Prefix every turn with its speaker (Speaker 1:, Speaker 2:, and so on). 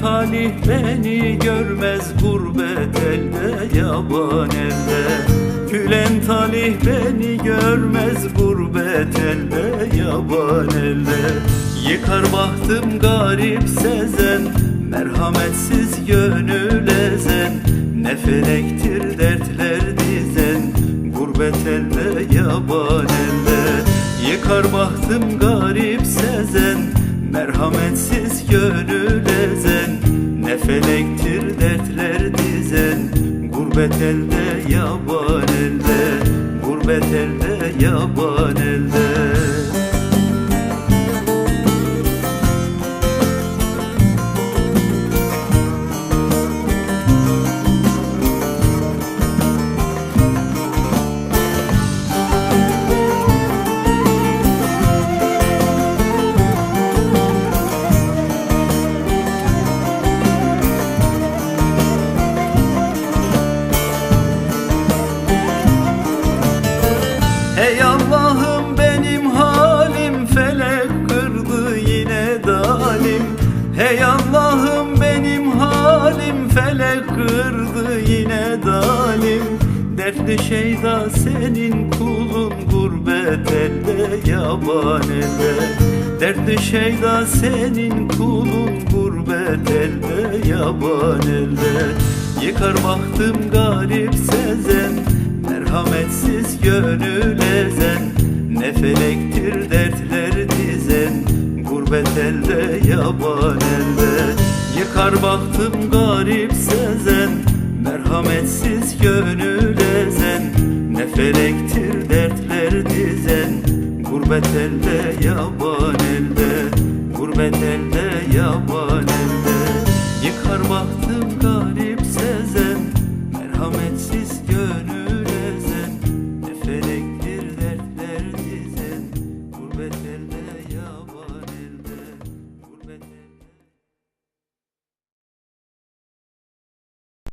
Speaker 1: talih beni görmez Gurbet elde yaban elde. Gülen talih beni görmez Gurbet elde yaban elde. Yıkar bahtım garip sezen Merhametsiz gönül ezen. Ne felektir dertler dizen Gurbet elde yaban elde. Yıkar bahtım garip sezen Merhametsiz gönül dertler dizen Gurbet elde yaban elde Gurbet elde yaban elde dalim Dertli şeyda senin kulun gurbet elde yaban elde. Dertli şeyda senin kulun gurbet elde yaban elde. Yıkar baktım garip sezen Merhametsiz gönül ezen. Ne felektir dertler dizen Gurbet elde yaban elde. Yıkar baktım garip sezen Merhametsiz gönül ezen Ne felektir dertler dizen. Gurbet elde yaban elde Gurbet elde yaban elde